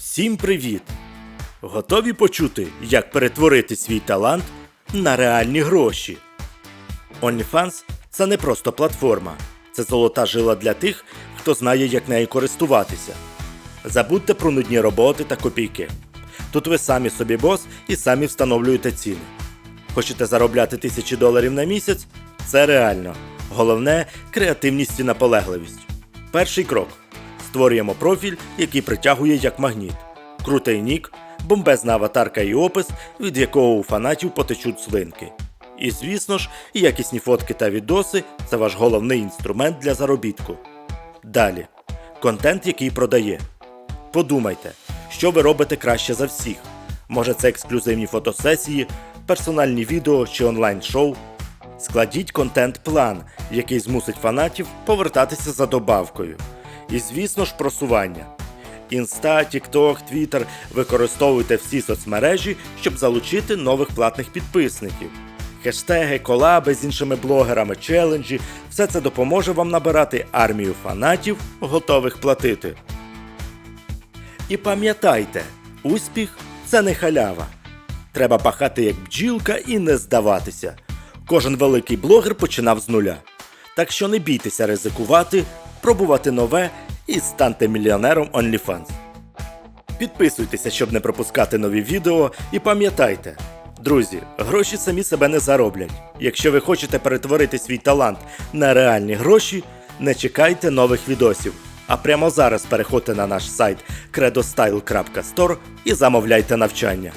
Всім привіт! Готові почути, як перетворити свій талант на реальні гроші? OnlyFans – це не просто платформа, це золота жила для тих, хто знає, як нею користуватися. Забудьте про нудні роботи та копійки. Тут ви самі собі бос і самі встановлюєте ціни. Хочете заробляти тисячі доларів на місяць? Це реально. Головне креативність і наполегливість. Перший крок: створюємо профіль, який притягує як магніт. Крутий нік, бомбезна аватарка і опис, від якого у фанатів потечуть слинки. І звісно ж, якісні фотки та відоси це ваш головний інструмент для заробітку. Далі. Контент, який продає. Подумайте, що ви робите краще за всіх. Може це ексклюзивні фотосесії, персональні відео чи онлайн-шоу. Складіть контент-план, який змусить фанатів повертатися за добавкою. І звісно ж просування. Інста, Тікток, Твіттер використовуйте всі соцмережі, щоб залучити нових платних підписників. Хештеги, колаби з іншими блогерами, челенджі все це допоможе вам набирати армію фанатів, готових платити. І пам'ятайте, успіх це не халява. Треба пахати як бджілка і не здаватися. Кожен великий блогер починав з нуля. Так що не бійтеся ризикувати, пробувати нове і станьте мільйонером OnlyFans. Підписуйтеся, щоб не пропускати нові відео, і пам'ятайте, друзі, гроші самі себе не зароблять. Якщо ви хочете перетворити свій талант на реальні гроші, не чекайте нових відосів. А прямо зараз переходьте на наш сайт credostyle.store і замовляйте навчання.